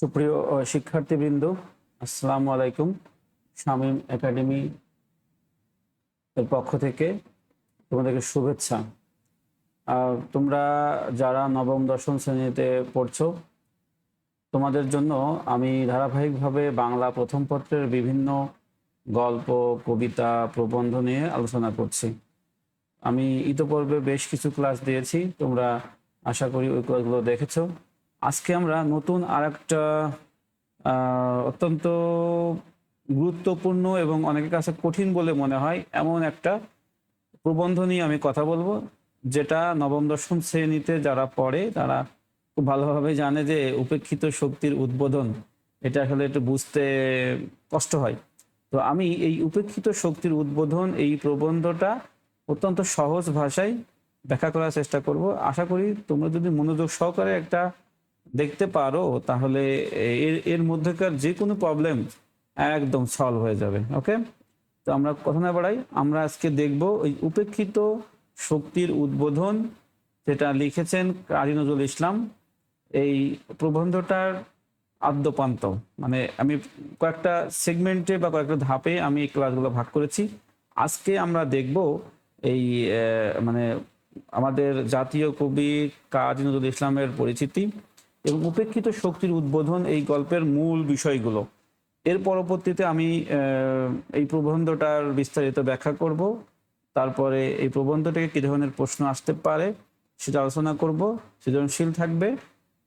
সুপ্রিয় শিক্ষার্থীবৃন্দ, আসসালামু আলাইকুম। শামীম একাডেমি এর পক্ষ থেকে তোমাদেরকে শুভেচ্ছা। তোমরা যারা নবম, দশম শ্রেণীতে পড়ছো, তোমাদের জন্য আমি ধারাবাহিকভাবে বাংলা প্রথম পত্রের বিভিন্ন গল্প, কবিতা, প্রবন্ধ নিয়ে আলোচনা করছি। আমি ইতোপূর্বে বেশ কিছু ক্লাস দিয়েছি, তোমরা আশা করি ওই ক্লাসগুলো দেখেছ। আজকে আমরা নতুন আর একটা অত্যন্ত গুরুত্বপূর্ণ এবং অনেকের কাছে কঠিন বলে মনে হয় এমন একটা প্রবন্ধ নিয়ে আমি কথা বলব, যেটা নবম, দশম শ্রেণীতে যারা পড়ে তারা খুব ভালোভাবে জানে যে উপেক্ষিত শক্তির উদ্বোধন, এটা আসলে একটু বুঝতে কষ্ট হয়। তো আমি এই উপেক্ষিত শক্তির উদ্বোধন, এই প্রবন্ধটা অত্যন্ত সহজ ভাষায় ব্যাখ্যা করার চেষ্টা করব। আশা করি তোমরা যদি মনোযোগ সহকারে একটা দেখতে পারো, তাহলে এর এর মধ্যেকার যে কোনো প্রবলেম একদম সলভ হয়ে যাবে ওকে তো আমরা কথা না বাড়াই, আমরা আজকে দেখব ওই উপেক্ষিত শক্তির উদ্বোধন যেটা লিখেছেন কাজী নজরুল ইসলাম। এই প্রবন্ধটার আদ্যপান্ত মানে আমি কয়েকটা সেগমেন্টে বা কয়েকটা ধাপে আমি এই ক্লাসগুলো ভাগ করেছি। আজকে আমরা দেখব এই মানে আমাদের জাতীয় কবি কাজী নজরুল ইসলামের পরিচিতি। এবং উপেক্ষিত শক্তির উদ্বোধন এই গল্পের মূল বিষয়গুলো। এর পরবর্তীতে আমি এই প্রবন্ধটার বিস্তারিত ব্যাখ্যা করব। তারপরে এই প্রবন্ধ থেকে কী ধরনের প্রশ্ন আসতে পারে সেটা আলোচনা করব। সৃজনশীল থাকবে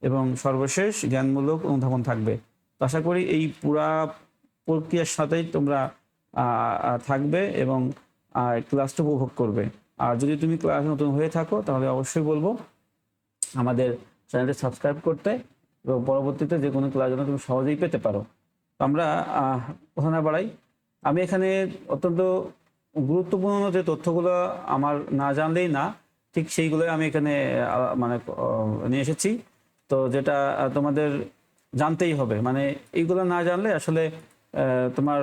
এবং সর্বশেষ জ্ঞানমূলক অনুধাবন থাকবে। তো আশা করি এই পুরা প্রক্রিয়ার সাথেই তোমরা থাকবে এবং ক্লাসটা উপভোগ করবে। আর যদি তুমি ক্লাস নতুন হয়ে থাকো তাহলে অবশ্যই বলব, আমাদের চ্যানেলটি সাবস্ক্রাইব করতে এবং পরবর্তীতে যে কোনো ক্লাস যেন তুমি সহজেই পেতে পারো। আমরা কথা না বাড়াই। আমি এখানে অত্যন্ত গুরুত্বপূর্ণ যে তথ্যগুলো আমার না জানলেই না, ঠিক সেইগুলোই আমি এখানে মানে নিয়ে এসেছি। তো যেটা তোমাদের জানতেই হবে। মানে এইগুলো না জানলে আসলে তোমার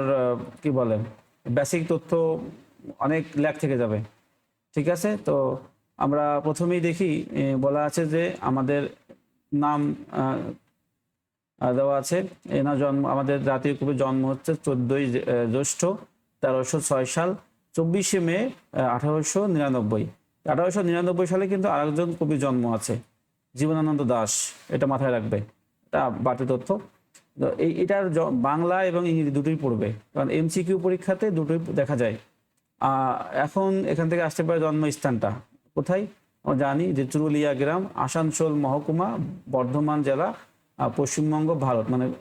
কি বলে বেসিক তথ্য অনেক ল্যাক থেকে যাবে। ঠিক আছে? তো আমরা প্রথমেই দেখি বলা আছে যে আমাদের নাম দেওয়া আছে। এনার জন্ম, আমাদের জাতীয় কবির জন্ম হচ্ছে চোদ্দই জ্যৈষ্ঠ তেরোশো ছয় সাল, চব্বিশে মে আঠারোশো নিরানব্বই। আঠারোশো নিরানব্বই সালে কিন্তু আরেকজন কবির জন্ম আছে, জীবনানন্দ দাস। এটা মাথায় রাখবে। এটা বাড়তি তথ্য। এই, এটার বাংলা এবং ইংরেজি দুটোই পড়বে। কারণ এমসিকিউ পরীক্ষাতে দুটোই দেখা যায়। এখন এখান থেকে আসতে পারে জন্মস্থানটা। কোথায়? আমরা জানি যে চুরুলিয়া গ্রাম, আসানসোল মহকুমা, বর্ধমান জেলা পশ্চিমবঙ্গ, ভারত। মানে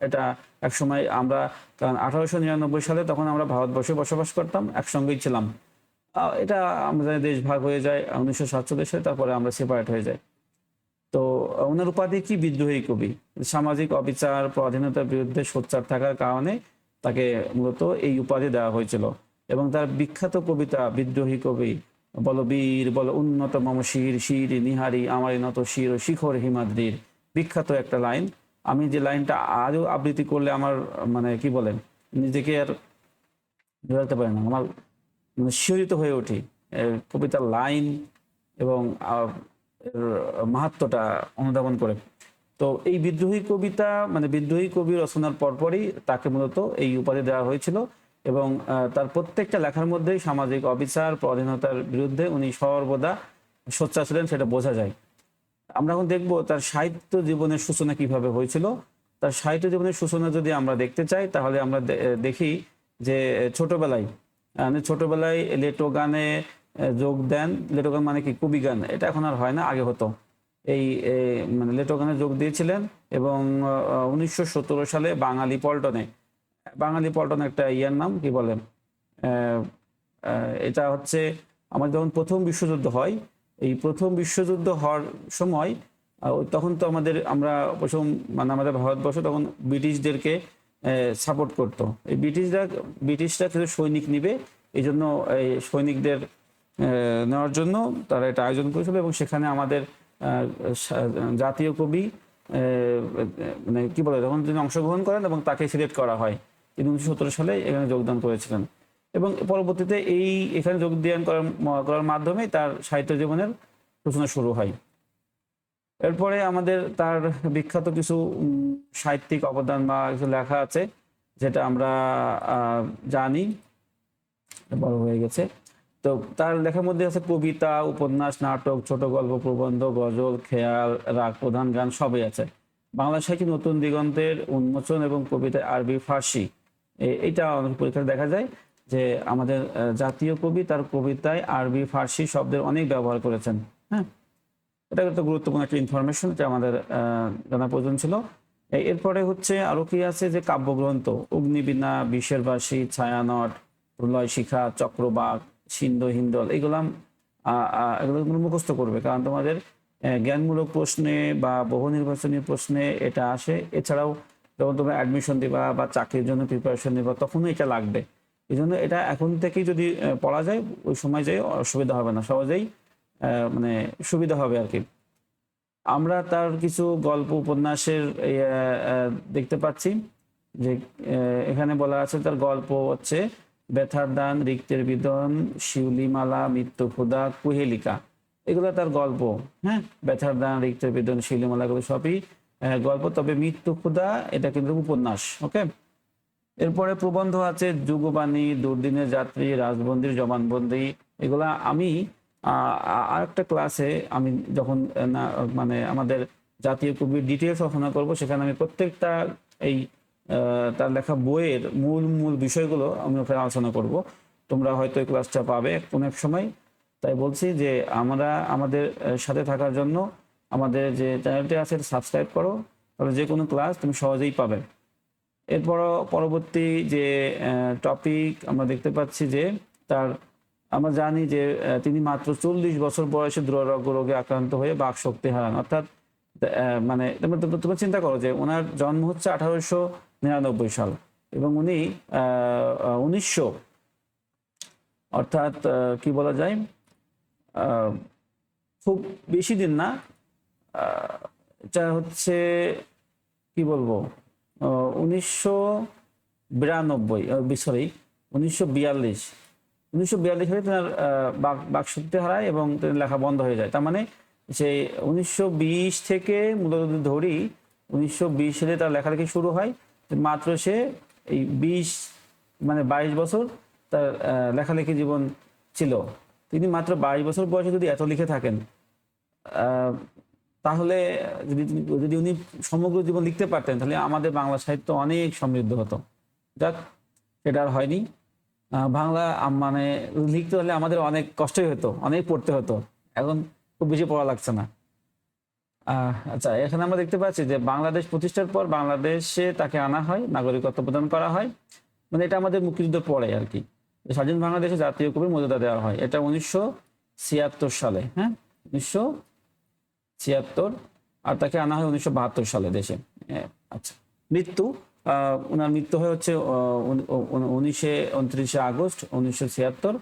এটা একসময় আমরা, কারণ আঠারোশো নিরানব্বই সালে তখন আমরা ভারতবর্ষে বসবাস করতাম, একসঙ্গেই ছিলাম। এটা আমরা দেশ ভাগ হয়ে যায়, উনিশশো সাতচল্লিশ তারপরে আমরা সেপারেট হয়ে যাই। তো, ওনার উপাধি কি? বিদ্রোহী কবি। সামাজিক অবিচার, পরাধীনতার বিরুদ্ধে সোচ্চার থাকার কারণে তাকে মূলত এই উপাধি দেওয়া হয়েছিল। এবং তার বিখ্যাত কবিতা, বিদ্রোহী কবি বল বীর, বল উন্নত মম শির শির নিহারি আমারই নত শির শিখর হিমাদ্রির। বিখ্যাত একটা লাইন। আমি যে লাইনটা আজও আবৃত্তি করলে আমার মানে কি বলেন, নিজেকে আর বোঝাতে পারি না। আমার মানে শিহরিত হয়ে উঠি। কবিতার লাইন এবং মাহাত্মটা অনুধাবন করে। তো এই বিদ্রোহী কবিতা মানে বিদ্রোহী কবি রচনার পরপরই তাকে মূলত এই উপাধি দেওয়া হয়েছিল। এবং তার প্রত্যেকটা লেখার মধ্যেই সামাজিক অবিচার পরাধীনতার বিরুদ্ধে উনি সর্বদা সোচ্চার ছিলেন সেটা বোঝা যায়। আমরা এখন দেখব তার সাহিত্য জীবনের সূচনা কীভাবে হয়েছিল। তার সাহিত্য জীবনের সূচনা যদি আমরা দেখতে চাই তাহলে আমরা দেখি যে ছোটবেলায় আহ, ছোটবেলায় লেটো গানে যোগ দেন। লেটো গান মানে কি? কবি গান। এটা এখন আর হয় না আগে হতো। এই মানে লেটো গানে যোগ দিয়েছিলেন এবং উনিশশো সতেরো সালে বাঙালি পল্টনে বাঙালি পল্টন একটা ইয়ার নাম কি আহ, এটা হচ্ছে আমার যখন প্রথম বিশ্বযুদ্ধ হয় এই প্রথম বিশ্বযুদ্ধ হওয়ার সময় তখন তো আমাদের আমরা প্রথম মানে আমাদের ভারতবর্ষ তখন ব্রিটিশদেরকে সাপোর্ট করতো। এই ব্রিটিশরা ব্রিটিশরা কিছু সৈনিক নিবে এই জন্য এই সৈনিকদের নেওয়ার জন্য তারা এটা আয়োজন করেছিল এবং সেখানে আমাদের জাতীয় কবি মানে কি বলে তখন তিনি অংশগ্রহণ করেন এবং তাকে সিলেক্ট করা হয়। তিনি উনিশশো সতেরো সালে এখানে যোগদান করেছিলেন। এবং পরবর্তীতে এই এখানে যোগদান করার করার মাধ্যমে তার সাহিত্য জীবনের সূচনা শুরু হয়। এরপরে আমাদের তার বিখ্যাত কিছু সাহিত্যিক অবদান বা কিছু লেখা আছে, যেটা আমরা জানি। বড় হয়ে গেছে। তো তার লেখার মধ্যে আছে কবিতা, উপন্যাস, নাটক, ছোট গল্প, প্রবন্ধ, গজল, খেয়াল, রাগ প্রধান গান সবই আছে। বাংলা সাহিত্য নতুন দিগন্তের উন্মোচন এবং কবিতায় আরবি, ফার্সি এ- এইটা অনেক পরীক্ষায় দেখা যায় যে আমাদের জাতীয় কবি তার কবিতায় আরবি, ফার্সি শব্দের অনেক ব্যবহার করেছেন হ্যাঁ? এটা একটা গুরুত্বপূর্ণ একটা ইনফরমেশন এটা আমাদের জানা প্রয়োজন ছিল। এরপরে হচ্ছে আরও কি আছে যে কাব্যগ্রন্থ, অগ্নিবীণা বিশের বাসী ছায়ানট, প্রলয় শিখা, চক্রবাক, সিন্ধ হিন্দল এগুলাম এগুলো মুখস্থ করবে। কারণ তোমাদের জ্ঞানমূলক প্রশ্নে বা বহু নির্বাচনী প্রশ্নে এটা আসে। এছাড়াও যখন তোমরা অ্যাডমিশন দিবা বা চাকরির জন্য প্রিপারেশন নিবা তখনও এটা লাগবে। এই জন্য এটা এখন থেকেই যদি পড়া যায়, ওই সময় যাই অসুবিধা হবে না, সহজেই মানে সুবিধা হবে আর কি। আমরা তার কিছু গল্প, উপন্যাসের দেখতে পাচ্ছি যে এখানে বলা আছে তার গল্প হচ্ছে, ব্যথার দান, রিক্তের বিদন, শিউলিমালা, মৃত্যু ক্ষুদা কুহেলিকা। এগুলো তার গল্প হ্যাঁ? ব্যথার দান, রিক্তের বিদন শিউলিমালা এগুলো সবই গল্প, তবে মৃত্যু ক্ষুদা এটা কিন্তু উপন্যাস, ওকে? এরপরে প্রবন্ধ আছে, যুগবাণী, দুর্দিনের যাত্রী, রাজবন্দির জবানবন্দি, এগুলা আমি আর একটা ক্লাসে আমি যখন মানে আমাদের জাতীয় কবির ডিটেলস আলোচনা করব, সেখানে আমি প্রত্যেকটা এই তার লেখা বইয়ের মূল মূল বিষয়গুলো আমি ওখানে আলোচনা করব। তোমরা হয়তো এই ক্লাসটা পাবে কোনো এক সময়। তাই বলছি যে আমরা আমাদের সাথে থাকার জন্য আমাদের যে চ্যানেলটি আছে সাবস্ক্রাইব করো। তাহলে যে কোনো ক্লাস তুমি সহজেই পাবে। এরপর পরবর্তী যে টপিক আমরা দেখতে পাচ্ছি যে, তার, আমরা জানি যে তিনি মাত্র চল্লিশ বছর বয়সে দুরারোগ্য রোগে আক্রান্ত হয়ে বাক শক্তি হারান। অর্থাৎ মানে তোমরা চিন্তা করো যে, ওনার জন্ম হচ্ছে আঠারোশো নিরানব্বই সাল এবং উনি উনিশশো, অর্থাৎ কি বলা যায় খুব বেশি দিন না এটা হচ্ছে, কি বলব? উনিশশো বিরানব্বই সরি উনিশশো বিয়াল্লিশ। উনিশশো বিয়াল্লিশ সালে বাক বাকশক্তি হারায় এবং লেখা বন্ধ হয়ে যায়। তার মানে সেই উনিশশো বিশ থেকে মূলত ধরি উনিশশো বিশ সালে তার লেখালেখি শুরু হয়। মাত্র সে এই বিশ মানে বাইশ বছর তার লেখালেখি জীবন ছিল। তিনি মাত্র বাইশ বছর বয়সে যদি এত লিখে থাকেন তাহলে, যদি যদি উনি সমগ্র জীবন লিখতে পারতেন, তাহলে আমাদের বাংলা সাহিত্য অনেক সমৃদ্ধ হতো। যাক, সেটা আর হয়নি। বাংলা মানে লিখতে হলে আমাদের অনেক কষ্টই হতো, অনেক পড়তে হতো। এখন খুব বেশি পড়া লাগছে না। আচ্ছা এখানে আমরা দেখতে পাচ্ছি যে বাংলাদেশ প্রতিষ্ঠার পর বাংলাদেশে তাকে আনা হয়, নাগরিকত্ব প্রদান করা হয়। মানে এটা আমাদের মুক্তিযুদ্ধ পরে আর কি। স্বাধীন বাংলাদেশে জাতীয় কবির মর্যাদা দেওয়া হয়। এটা উনিশশো ছিয়াত্তর সালে হ্যাঁ? উনিশশো ছিয়াত্তর, আর তাকে আনা হয় উনিশশো বাহাত্তর সালে দেশে। আচ্ছা। মৃত্যু ওনার মৃত্যু হয় হচ্ছে উনিশে উনত্রিশে আগস্ট উনিশশো ছিয়াত্তর।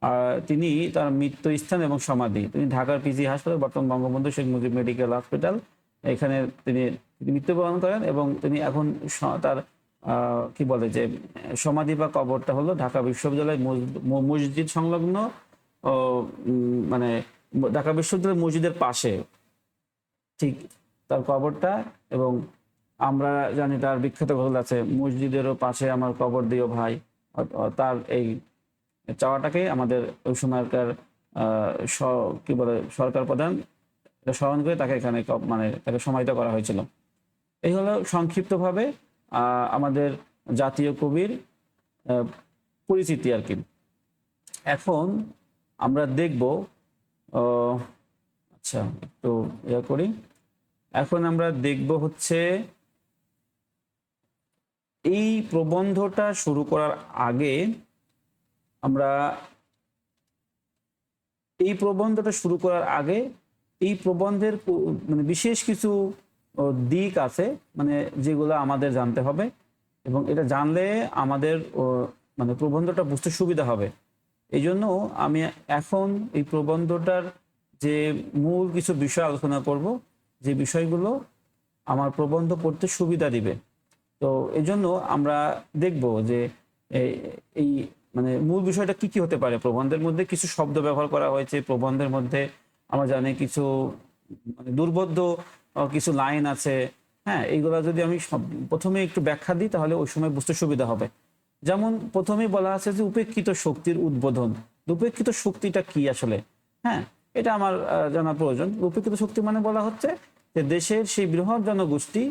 আর তিনি তার মৃত্যু স্থান এবং সমাধি। তিনি ঢাকার পিজি হাসপাতাল, বর্তমান বঙ্গবন্ধু শেখ মুজিব মেডিকেল হসপিটাল, এখানে তিনি মৃত্যুবরণ করেন এবং তিনি এখন তার কি বলে যে, সমাধি বা কবরটা হলো ঢাকা বিশ্ববিদ্যালয় মসজিদ- সংলগ্ন মানে ঢাকা বিশ্ববিদ্যালয় মসজিদের পাশে। ঠিক তার কবরটা এবং আমরা জানি তার বিখ্যাত গজল আছে। মসজিদেরও পাশে আমার কবর দিও ভাই। তার এই চাওয়াটাকে আমাদের ওই সময়কার কি বলে, সরকার প্রধান স্মরণ করে তাকে এখানে মানে তাকে সমাহিত করা হয়েছিল। এই হলো সংক্ষিপ্তভাবে আমাদের জাতীয় কবির পরিচিতি আর কি। এখন আমরা দেখব আচ্ছা একটু ইয়ে করি। এখন আমরা দেখব হচ্ছে এই প্রবন্ধটা শুরু করার আগে আমরা এই প্রবন্ধটা শুরু করার আগে এই প্রবন্ধের মানে বিশেষ কিছু দিক আছে মানে যেগুলো আমাদের জানতে হবে এবং এটা জানলে আমাদের মানে প্রবন্ধটা বুঝতে সুবিধা হবে। এই জন্য আমি এখন এই প্রবন্ধটার যে মূল কিছু বিষয় আলোচনা করব। যে বিষয়গুলো আমার প্রবন্ধ পড়তে সুবিধা দিবে। তো এই জন্য আমরা দেখব যে এই- মানে মূল বিষয়টা কি কি হতে পারে। প্রবন্ধের মধ্যে কিছু শব্দ ব্যবহার করা হয়েছে, প্রবন্ধের মধ্যে আমরা জানি কিছু মানে দুর্বোধ্য কিছু লাইন আছে। হ্যাঁ এইগুলা যদি আমি প্রথমে একটু ব্যাখ্যা দিই, তাহলে ওই সময় বুঝতে সুবিধা হবে। যেমন প্রথমেই বলা আছে যে উপেক্ষিত শক্তির উদ্বোধন। উপেক্ষিত শক্তিটা কি আসলে? হ্যাঁ এটা আমার জানা প্রয়োজন। উপেক্ষিত শক্তি মানে বলা হচ্ছে যে দেশের সেই বৃহৎ জনগোষ্ঠী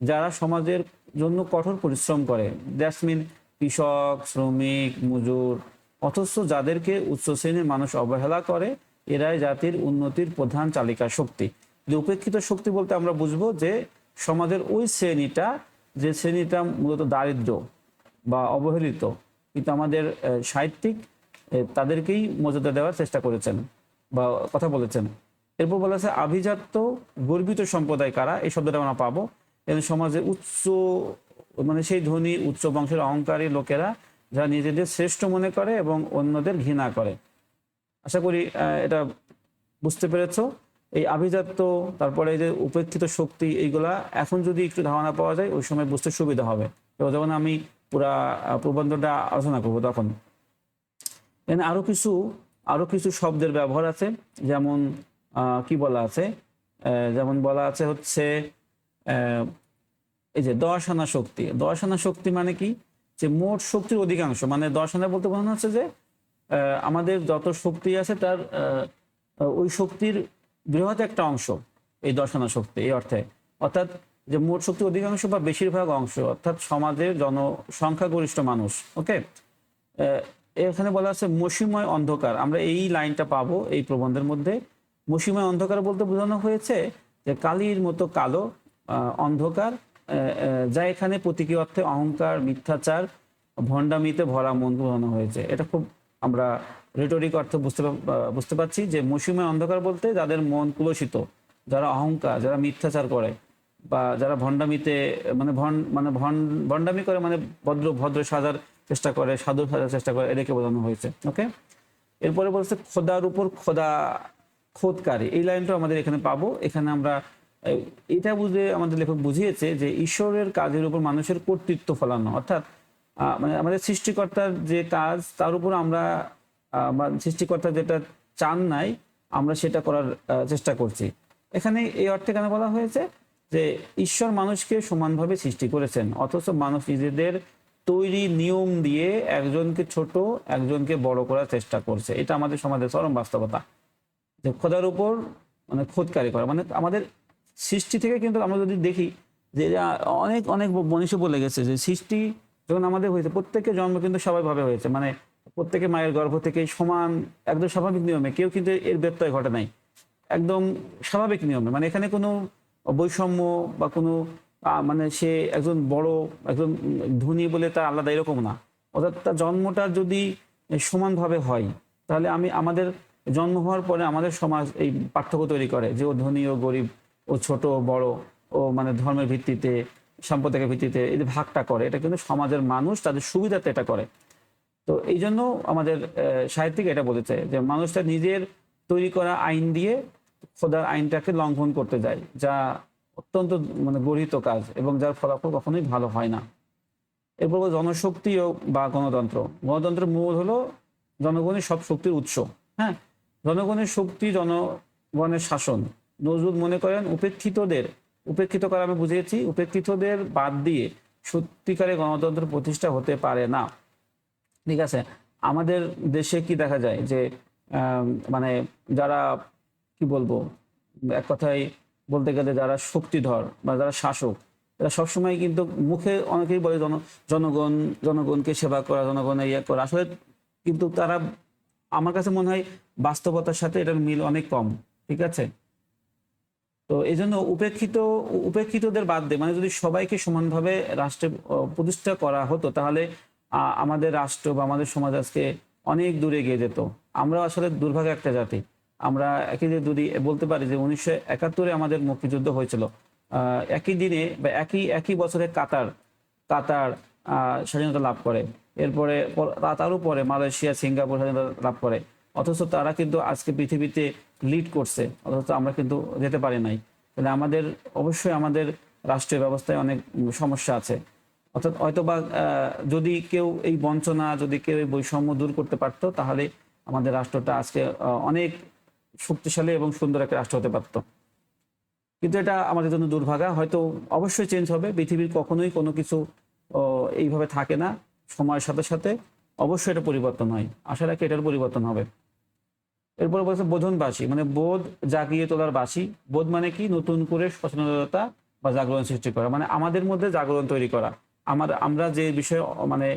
যারা সমাজের জন্য কঠোর পরিশ্রম করে দ্যাটস কৃষক, শ্রমিক, মজুর, অথচ যাদেরকে উচ্চ শ্রেণির মানুষ অবহেলা করে, এরাই জাতির উন্নতির প্রধান চালিকা শক্তি। যে উপেক্ষিত শক্তি বলতে আমরা বুঝব যে সমাজের ওই শ্রেণীটা, যে শ্রেণীটা মূলত দারিদ্র বা অবহেলিত, কিন্তু আমাদের সাহিত্যিক তাদেরকেই মর্যাদা দেওয়ার চেষ্টা করেছেন বা কথা বলেছেন। এরপর বলা আছে, আভিজাত্য গর্বিত সম্প্রদায় কারা? এই শব্দটা আমরা পাবো। এবং সমাজে উচ্চ মানে সেই ধনী, উচ্চ বংশের অহংকারী লোকেরা যারা নিজেদের শ্রেষ্ঠ মনে করে এবং অন্যদের ঘৃণা করে। আশা করি এটা বুঝতে পেরেছ। এই আভিজাত্য, তারপরে এই যে উপেক্ষিত শক্তি, এইগুলা এখন যদি একটু ধারণা পাওয়া যায়, ওই সময় বুঝতে সুবিধা হবে। তো যখন আমি পুরা প্রবন্ধটা আলোচনা করব তখন। এখানে আরও কিছু আরও কিছু শব্দের ব্যবহার আছে। যেমন কি বলা আছে? যেমন বলা আছে হচ্ছে এই যে দশ আনা শক্তি। দশ আনা শক্তি মানে কি? যে মোট শক্তির অধিকাংশ মানে দশ আনা বলতে বোঝানো হচ্ছে যে আমাদের যত শক্তি আছে তার ওই শক্তির বৃহৎ একটা অংশ, এই দশ আনা শক্তি, এই অর্থে। অর্থাৎ যে মোট শক্তির অধিকাংশ বা বেশিরভাগ অংশ, অর্থাৎ সমাজের জনসংখ্যাগরিষ্ঠ মানুষ, ওকে? এখানে বলা আছে মসিময় অন্ধকার। আমরা এই লাইনটা পাবো, এই প্রবন্ধের মধ্যে। মসিময় অন্ধকার বলতে বোঝানো হয়েছে যে কালির মতো কালো অন্ধকার যা এখানে প্রতীকী অর্থে অহংকার, মিথ্যাচার, ভণ্ডামিতে ভরা মন বোঝানো হয়েছে। এটা খুব আমরা রেটরিক অর্থ বুঝতে বুঝতে পারছি যে মসিময় অন্ধকার বলতে যাদের মন কুলসিত, যারা অহংকার, যারা মিথ্যাচার করে বা যারা ভণ্ডামিতে মানে ভন মানে ভন- ভণ্ডামি করে মানে ভদ্র ভদ্র সাজার চেষ্টা করে, সাধু সাজার চেষ্টা করে, এদেরকে বোঝানো হয়েছে। ওকে এরপরে বলছে খোদার উপর খোদা খোদকারী। এই লাইনটা আমাদের এখানে পাবো। এখানে আমরা এটা বুঝে আমাদের লেখক বুঝিয়েছে যে ঈশ্বরের কাজের উপর মানুষের কর্তৃত্ব ফলানো। অর্থাৎ মানে আমাদের সৃষ্টিকর্তার যে কাজ, তার উপর আমরা সৃষ্টিকর্তা যেটা চান নাই, আমরা সেটা করার চেষ্টা করছি। এখানে এই অর্থে কেন বলা হয়েছে? যে ঈশ্বর মানুষকে সমানভাবে সৃষ্টি করেছেন, অথচ মানুষ নিজেদের তৈরি নিয়ম দিয়ে একজনকে ছোট, একজনকে বড় করার চেষ্টা করছে। এটা আমাদের সমাজের চরম বাস্তবতা। যে খোদার উপর মানে খোদকারি করা। মানে আমাদের সৃষ্টি থেকে কিন্তু আমরা যদি দেখি যে অনেক অনেক মনীষী বলে গেছে যে সৃষ্টি যখন আমাদের হয়েছে প্রত্যেকের জন্ম কিন্তু স্বাভাবিকভাবে হয়েছে। মানে প্রত্যেকে মায়ের গর্ভ থেকে সমান, একদম স্বাভাবিক নিয়মে, কেউ কিন্তু এর ব্যত্যয় ঘটে নাই। একদম স্বাভাবিক নিয়মে। মানে এখানে কোনো বৈষম্য বা কোনো মানে সে একজন বড়, একজন ধনী বলে তার আলাদা এরকম না। অর্থাৎ তার জন্মটা যদি সমানভাবে হয়, তাহলে আমি, আমাদের জন্ম হওয়ার পরে আমাদের সমাজ এই পার্থক্য তৈরি করে যে ও ধনী, ও গরিব, ও ছোট বড়, ও মানে ধর্মের ভিত্তিতে সম্প্রদায়ের ভিত্তিতে এই ভাগটা করে। এটা কিন্তু সমাজের মানুষ তাদের সুবিধাতে এটা করে। তো এই জন্য আমাদের সাহিত্যিক এটা বলতে বলেছে যে মানুষটা নিজের তৈরি করা আইন দিয়ে খোদার আইনটাকে লঙ্ঘন করতে যায়, যা অত্যন্ত মানে গরিত কাজ এবং যার ফলাফল কখনোই ভালো হয় না। এরপর জনশক্তি বা গণতন্ত্র। গণতন্ত্রের মূল হলো জনগণের সব শক্তির উৎস হ্যাঁ? জনগণের শক্তি, জনগণের শাসন। নজরুল মনে করেন উপেক্ষিতদের, উপেক্ষিত করা আমি বুঝিয়েছি, উপেক্ষিতদের বাদ দিয়ে সত্যিকারে গণতন্ত্র প্রতিষ্ঠা হতে পারে না। ঠিক আছে? আমাদের দেশে কি দেখা যায় যে মানে যারা, কি বলব, এক কথায় বলতে গেলে যারা শক্তিধর বা যারা শাসক, এরা সবসময় কিন্তু মুখে অনেকেই বলে জন, জনগণ, জনগণকে সেবা করা, জনগণের ইয়ে করা। আসলে কিন্তু তারা, আমার কাছে মনে হয় বাস্তবতার সাথে এটার মিল অনেক কম, ঠিক আছে? তো এই জন্য উপেক্ষিত, উপেক্ষিতদের বাদ দিয়ে মানে যদি সবাইকে সমানভাবে রাষ্ট্রে প্রতিষ্ঠা করা হতো, তাহলে আমাদের রাষ্ট্র বা আমাদের সমাজ আজকে অনেক দূরে এগিয়ে যেত। আমরা আসলে দুর্ভাগ্য একটা জাতি। আমরা একই যে যদি বলতে পারি যে উনিশশো একাত্তরে আমাদের মুক্তিযুদ্ধ হয়েছিল একই দিনে বা একই একই বছরে কাতার কাতার স্বাধীনতা লাভ করে। এরপরে তারও পরে মালয়েশিয়া, সিঙ্গাপুর স্বাধীনতা লাভ করে। অথচ তারা কিন্তু আজকে পৃথিবীতে লিড করছে, অথচ আমরা কিন্তু যেতে পারি নাই। তাহলে আমাদের, অবশ্যই আমাদের রাষ্ট্রীয় ব্যবস্থায় অনেক সমস্যা আছে। অর্থাৎ হয়তোবা যদি কেউ এই বঞ্চনা, যদি কেউ এই বৈষম্য দূর করতে পারতো, তাহলে আমাদের রাষ্ট্রটা আজকে অনেক শক্তিশালী এবং সুন্দর একটা রাষ্ট্র হতে পারতো। কিন্তু এটা আমাদের জন্য দুর্ভাগা। হয়তো অবশ্যই চেঞ্জ হবে। পৃথিবীর কখনোই কোনো কিছু এইভাবে থাকে না। সময়ের সাথে সাথে অবশ্যই এটা পরিবর্তন হয়। আশা রাখি এটার পরিবর্তন হবে। এরপর বলছে বোধনবাসী মানে বোধ জাগিয়ে তোলার বাসী। বোধ মানে কি? নতুন করে সচেতনতা বা জাগরণ সৃষ্টি করা। মানে আমাদের মধ্যে জাগরণ তৈরি করা। আমার, আমরা যে বিষয়ে মানে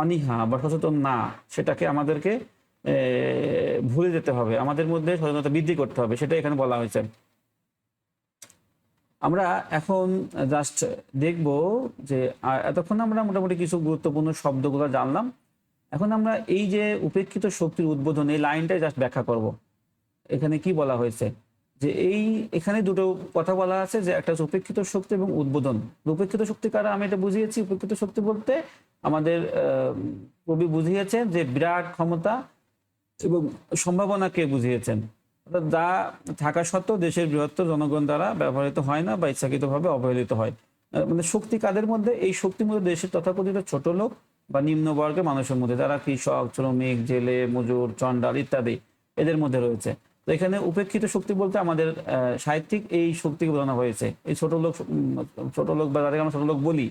অনীহা বা সচেতন না, সেটাকে আমাদেরকে ভুলে যেতে হবে। আমাদের মধ্যে সচেতনতা বৃদ্ধি করতে হবে সেটা এখানে বলা হয়েছে। আমরা এখন জাস্ট দেখব যে এতক্ষণ আমরা মোটামুটি কিছু গুরুত্বপূর্ণ শব্দগুলো জানলাম। এখন আমরা এই যে উপেক্ষিত শক্তির উদ্বোধন এই লাইনটাই জাস্ট ব্যাখ্যা করব। এখানে কি বলা হয়েছে? যে এই, এখানে দুটো কথা বলা আছে যে একটা হচ্ছে উপেক্ষিত শক্তি এবং উদ্বোধন। উপেক্ষিত শক্তি কারা? আমি এটা বুঝিয়েছি। উপেক্ষিত শক্তি বলতে আমাদের কবি বুঝিয়েছেন যে বিরাট ক্ষমতা এবং সম্ভাবনাকে বুঝিয়েছেন। যা থাকা সত্ত্বেও দেশের বৃহত্তর জনগণ দ্বারা ব্যবহৃত হয় না বা ইচ্ছাকৃতভাবে অবহেলিত হয়। মানে শক্তি কাদের মধ্যে? এই শক্তির মধ্যে দেশের তথাকথিত ছোট লোক বা নিম্ন বর্গের মানুষের মধ্যে, যারা কৃষক, শ্রমিক, জেলে, মজুর চন্ডাল ইত্যাদি, এদের মধ্যে রয়েছে। তো এখানে উপেক্ষিত শক্তি বলতে আমাদের সাহিত্যিক এই শক্তিকে বোঝানো হয়েছে। এই ছোট লোক ছোট লোক বা যাদেরকে আমরা ছোট লোক বলি,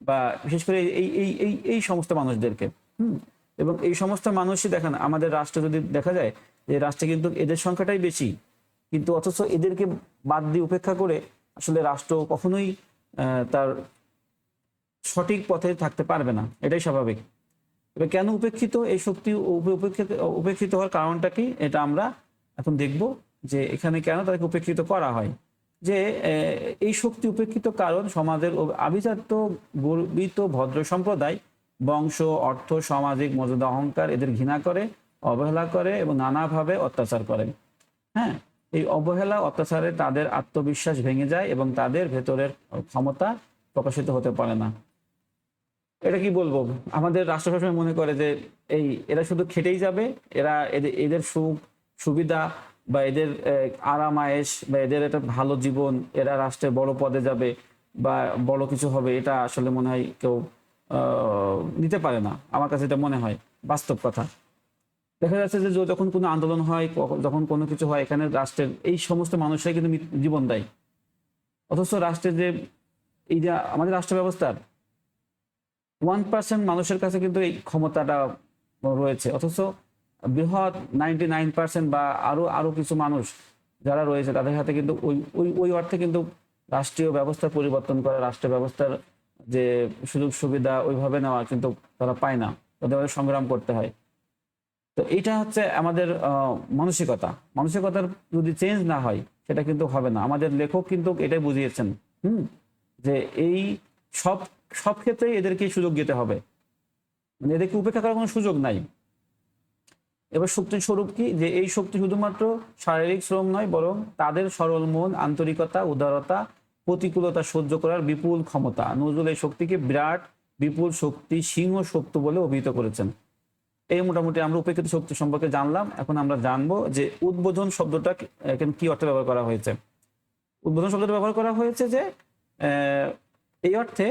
বা বিশেষ করে এই এই এই এই সমস্ত মানুষদেরকে, হুম? এবং এই সমস্ত মানুষই দেখেন, আমাদের রাষ্ট্রে যদি দেখা যায় যে রাষ্ট্রে কিন্তু এদের সংখ্যাটাই বেশি, কিন্তু অথচ এদেরকে বাদ দিয়ে উপেক্ষা করে আসলে রাষ্ট্র কখনোই তার সঠিক পথে থাকতে পারবে না। এটাই স্বাভাবিক। এবার কেন উপেক্ষিত? এই শক্তি উপেক্ষিত উপেক্ষিত হওয়ার কারণটা কি? এটা আমরা এখন দেখব যে এখানে কেন তাদেরকে উপেক্ষিত করা হয়। যে এই শক্তি উপেক্ষিত কারণ সমাজের আভিজাত্য, গর্বিত, ভদ্র সম্প্রদায়, বংশ, অর্থ, সামাজিক মর্যাদা, অহংকার এদের ঘৃণা করে, অবহেলা করে এবং নানাভাবে অত্যাচার করে। হ্যাঁ এই অবহেলা, অত্যাচারে তাদের আত্মবিশ্বাস ভেঙে যায় এবং তাদের ভেতরের ক্ষমতা প্রকাশিত হতে পারে না। এটা কি বলব? আমাদের রাষ্ট্র সবসময় মনে করে যে এই এরা শুধু খেটেই যাবে, এরা এদের সুখ, সুবিধা বা এদের আরাম আয়েস বা এদের একটা ভালো জীবন, এরা রাষ্ট্রে বড় পদে যাবে বা বড় কিছু হবে, এটা আসলে মনে হয় কেউ নিতে পারে না। আমার কাছে এটা মনে হয়, বাস্তব কথা। দেখা যাচ্ছে যে যখন কোনো আন্দোলন হয় যখন কোনো কিছু হয়, এখানে রাষ্ট্রের এই সমস্ত মানুষরাই কিন্তু জীবন দেয়। অথচ রাষ্ট্রের যে, এই যে আমাদের রাষ্ট্র ব্যবস্থার ওয়ান পার্সেন্ট মানুষের কাছে কিন্তু এই ক্ষমতাটা রয়েছে। অথচ বৃহৎ নাইনটি নাইন পার্সেন্ট বা আরও আরও কিছু মানুষ যারা রয়েছে, তাদের হাতে কিন্তু ওই ওই ওই অর্থে কিন্তু রাষ্ট্রীয় ব্যবস্থা পরিবর্তন করা, রাষ্ট্রীয় ব্যবস্থার যে সুযোগ সুবিধা ওইভাবে নেওয়া কিন্তু তারা পায় না। তাদের সংগ্রাম করতে হয়। তো এটা হচ্ছে আমাদের মানসিকতা। মানসিকতার যদি চেঞ্জ না হয়, সেটা কিন্তু হবে না। আমাদের লেখক কিন্তু এটাই বুঝিয়েছেন, হুম? যে এই সব সব ক্ষেত্রেই এদেরকে সুযোগ দিতে হবে। মানে এদেরকে উপেক্ষা করার কোনো সুযোগ নাই। এবার শক্তির স্বরূপ কি? যে এই শক্তি শুধুমাত্র শারীরিক শ্রম নয়, বরং তাদের সরল মন আন্তরিকতা, উদারতা, প্রতিকূলতা সহ্য করার বিপুল ক্ষমতা। নজরুল এই শক্তিকে বিরাট, বিপুল শক্তি, সিংহ শক্তি বলে অভিহিত করেছেন। এই মোটামুটি আমরা উপেক্ষিত শক্তি সম্পর্কে জানলাম। এখন আমরা জানব যে উদ্বোধন শব্দটা এখানে কি অর্থে ব্যবহার করা হয়েছে? উদ্বোধন শব্দটা ব্যবহার করা হয়েছে যে এই অর্থে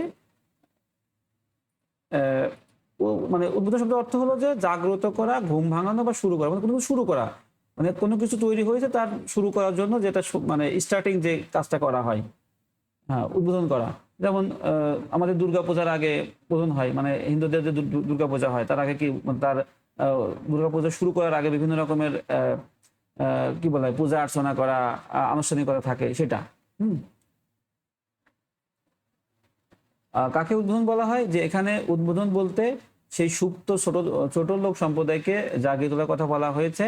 মানে উদ্বোধন শব্দের অর্থ হলো যে জাগ্রত করা ঘুম ভাঙানো বা শুরু করা মানে কোনো শুরু করা। মানে কোনো কিছু তৈরি হয়েছে তার শুরু করার জন্য যেটা মানে স্টার্টিং যে কাজটা করা হয়। হ্যাঁ উদ্বোধন করা। যেমন আমাদের দুর্গা পূজার আগে বোধন হয় মানে হিন্দুদের যে দু- দুর্গা পূজা হয় তার আগে কি মানে তার আহ, দুর্গা পূজা শুরু করার আগে বিভিন্ন রকমের কি বলে পূজা অর্চনা করা আনুষ্ঠানিকতা থাকে সেটা। হুম? কাকে উদ্বোধন বলা হয় যে এখানে উদ্বোধন বলতে সেই সুপ্ত ছোট ছোট লোক সম্প্রদায়কে জাগিয়ে তোলার কথা বলা হয়েছে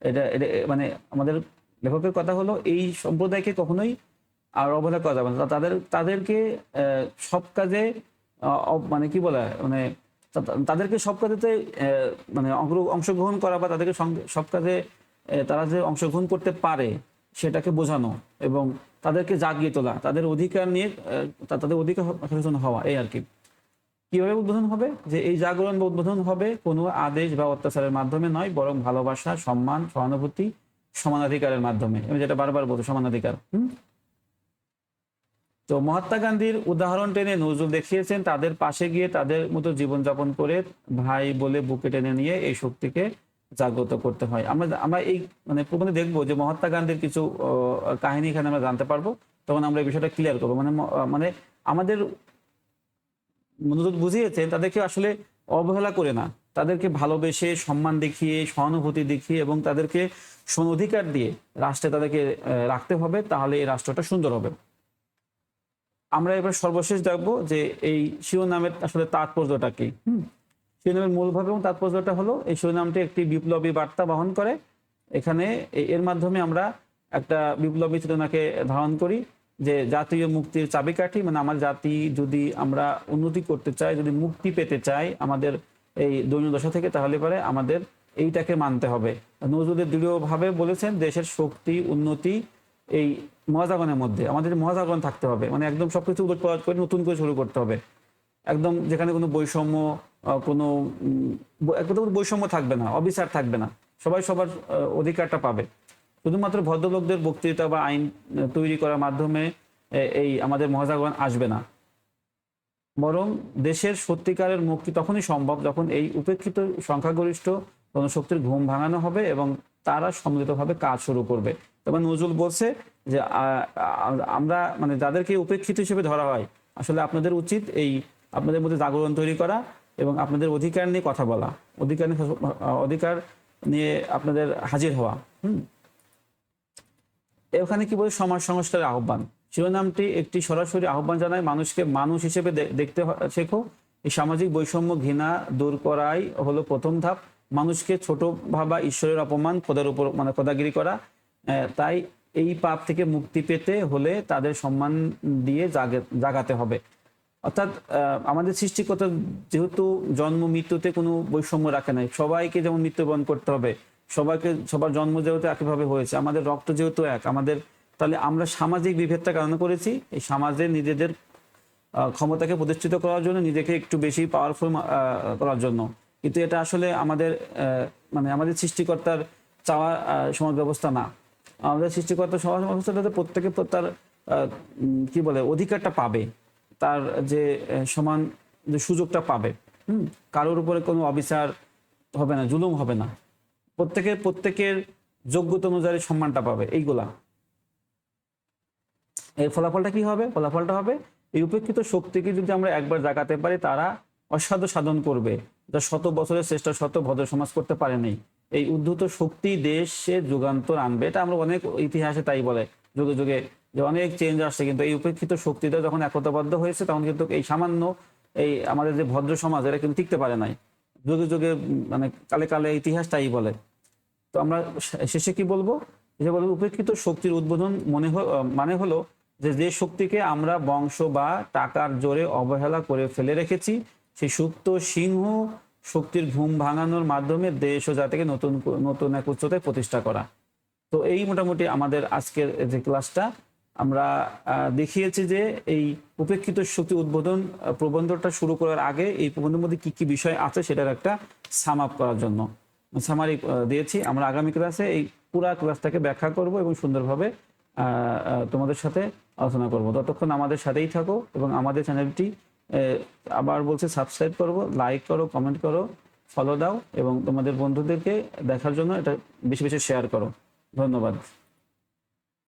এটা এটা মানে আমাদের লেখকের কথা হলো, এই সম্প্রদায়কে কখনোই আর অবহেলা করা যাবে না তাদের, তাদেরকে সব কাজে মানে কি বলা? মানে তাদেরকে সব কাজেতে মানে অংশ- অংশগ্রহণ করা বা তাদেরকে সব কাজে তারা যে অংশগ্রহণ করতে পারে সেটাকে বোঝানো এবং তাদেরকে জাগিয়ে তোলা, তাদের অধিকার নিয়ে তাদের অধিকার সচেতন হওয়া, এই আর কি। কীভাবে উদ্বোধন হবে? যে এই জাগরণ বা উদ্বোধন হবে কোনো আদেশ বা অত্যাচারের মাধ্যমে নয়, বরং ভালোবাসা, সম্মান, সহানুভূতি, সমানাধিকারের মাধ্যমে। আমি যেটা বারবার বলছি, সমানাধিকার, হুম? তো মহাত্মা গান্ধীর উদাহরণ টেনে নজরুল দেখিয়েছেন, তাদের পাশে গিয়ে তাদের মতো জীবনযাপন করে ভাই বলে বুকে টেনে নিয়ে এই শক্তিকে জাগ্রত করতে হয়। আমরা আমরা এই মানে প্রথমে দেখব যে মহাত্মা গান্ধীর কিছু কাহিনী এখানে আমরা জানতে পারব। তখন আমরা এই বিষয়টা ক্লিয়ার করব। মানে মানে আমাদের মনোযোগ বুঝিয়েছেন, তাদেরকে আসলে অবহেলা করে না। তাদেরকে ভালোবেসে সম্মান দেখিয়ে, সহানুভূতি দেখিয়ে এবং তাদেরকে অধিকার দিয়ে রাষ্ট্রে তাদেরকে রাখতে হবে, তাহলে এই রাষ্ট্রটা সুন্দর হবে। আমরা এবার সর্বশেষ দেখব যে এই শিরোনামের আসলে তাৎপর্যটা কি। হুম? শিরোনামের মূলভাবে এবং তাৎপর্যটা হলো, এই শিরোনামটি একটি বিপ্লবী বার্তা বহন করে। এখানে এর মাধ্যমে আমরা একটা বিপ্লবী চেতনাকে ধারণ করি যে জাতীয় মুক্তির চাবিকাঠি মানে আমার জাতি যদি আমরা উন্নতি করতে চাই, যদি মুক্তি পেতে চাই আমাদের এই দৈন্যদশা থেকে, তাহলে পরে আমাদের এইটাকে মানতে হবে। নজরুলের দৃঢ়ভাবে বলেছেন, দেশের শক্তি, উন্নতি এই মহাজাগণের মধ্যে, আমাদের মহাজাগণ থাকতে হবে। মানে একদম সবকিছু উলটপালট করে নতুন করে শুরু করতে হবে। একদম যেখানে কোনো বৈষম্য কোনো একদম বৈষম্য থাকবে না, অবিচার থাকবে না। সবাই সবার অধিকারটা পাবে। শুধুমাত্র ভদ্রলোকদের বক্তৃতা বা আইন তৈরি করার মাধ্যমে এই আমাদের মহাজাগরণ আসবে না। বরং দেশের সত্যিকারের মুক্তি তখনই সম্ভব যখন এই উপেক্ষিত সংখ্যাগরিষ্ঠ জনশক্তির ঘুম ভাঙানো হবে এবং তারা সম্মিলিতভাবে কাজ শুরু করবে। তবে নজরুল বলছে যে আমরা মানে যাদেরকে উপেক্ষিত হিসেবে ধরা হয়, আসলে আপনাদের উচিত এই, আপনাদের মধ্যে জাগরণ তৈরি করা। এবং আপনাদের অধিকার নিয়ে কথা বলা, অধিকার নিয়ে অধিকার নিয়ে আপনাদের হাজির হওয়া, হুম? এখানে কি বলে? সমাজ সংস্কারের আহ্বান। শিরোনামটি একটি সরাসরি আহ্বান জানায় মানুষকে মানুষ হিসেবে দেখতে শেখো। এই সামাজিক বৈষম্য ঘৃণা দূর করাই হলো প্রথম ধাপ। মানুষকে ছোট ভাবা ঈশ্বরের অপমান, খোদার উপর মানে খোদাগিরি করা। তাই এই পাপ থেকে মুক্তি পেতে হলে তাদের সম্মান দিয়ে জাগে- জাগাতে হবে। অর্থাৎ আমাদের সৃষ্টিকর্তা যেহেতু জন্ম, মৃত্যুতে কোনো বৈষম্য রাখে নাই, সবাইকে যেমন মৃত্যুবরণ করতে হবে, সবাইকে, সবার জন্ম যেহেতু একইভাবে হয়েছে, আমাদের রক্ত যেহেতু এক, আমাদের, তাহলে আমরা সামাজিক বিভেদটা কেন করেছি, এই সমাজে নিজেদের ক্ষমতাকে প্রতিষ্ঠিত করার জন্য, নিজেকে একটু বেশি পাওয়ারফুল করার জন্য। কিন্তু এটা আসলে আমাদের মানে আমাদের সৃষ্টিকর্তার চাওয়া সমাজ ব্যবস্থা না। আমাদের সৃষ্টিকর্তার সমাজ ব্যবস্থাটাতে প্রত্যেকে প্র- তার কি বলে, অধিকারটা পাবে। তার যে সমান যে সুযোগটা পাবে, হুম, কারোর উপরে কোনো অবিচার হবে না, জুলুম হবে না। প্রত্যেকের প্রত্যেকের যোগ্যতা অনুযায়ী সম্মানটা পাবে, এইগুলা। এর ফলাফলটা কি হবে? ফলাফলটা হবে, এই উপেক্ষিত শক্তিকে যদি আমরা একবার জাগাতে পারি, তারা অসাধ্য সাধন করবে, যা শত বছরের চেষ্টা শত ভদ্র সমাজ করতে পারেনি এই উদ্ধত শক্তি দেশে যুগান্তর আনবে, এটা আমরা অনেক ইতিহাসে তাই বলে, যুগে যুগে যে অনেক চেঞ্জ আসছে কিন্তু এই উপেক্ষিত শক্তিটা যখন একতাবদ্ধ হয়েছে, তখন কিন্তু এই সামান্য এই আমাদের যে ভদ্র সমাজ, এরা কিন্তু টিকতে পারে নাই। যুগে যুগে মানে কালে কালে ইতিহাস তাই বলে। তো আমরা শেষে কি বলব? যে বলব, উপেক্ষিত শক্তির উদ্বোধন মনে মানে হলো যে যে শক্তিকে আমরা বংশ বা টাকার জোরে অবহেলা করে ফেলে রেখেছি সেই সুপ্ত সিংহ শক্তির ঘুম ভাঙানোর মাধ্যমে দেশ ও জাতিকে নতুন নতুন এক উচ্চতায় প্রতিষ্ঠা করা। তো এই মোটামুটি আমাদের আজকের যে ক্লাসটা আমরা দেখিয়েছি যে এই উপেক্ষিত শক্তি উদ্বোধন প্রবন্ধটা শুরু করার আগে এই প্রবন্ধের মধ্যে কি কি বিষয় আছে সেটার একটা সাম আপ করার জন্য। সামারি দিয়েছি। আমরা আগামী ক্লাসে এই পুরা ক্লাসটাকে ব্যাখ্যা করব এবং সুন্দরভাবে তোমাদের সাথে আলোচনা করব। ততক্ষণ আমাদের সাথেই থাকো এবং আমাদের চ্যানেলটি আবার বলছে সাবস্ক্রাইব করব লাইক করো কমেন্ট করো ফলো দাও এবং তোমাদের বন্ধুদেরকে দেখার জন্য এটা বেশি বেশি শেয়ার করো। ধন্যবাদ।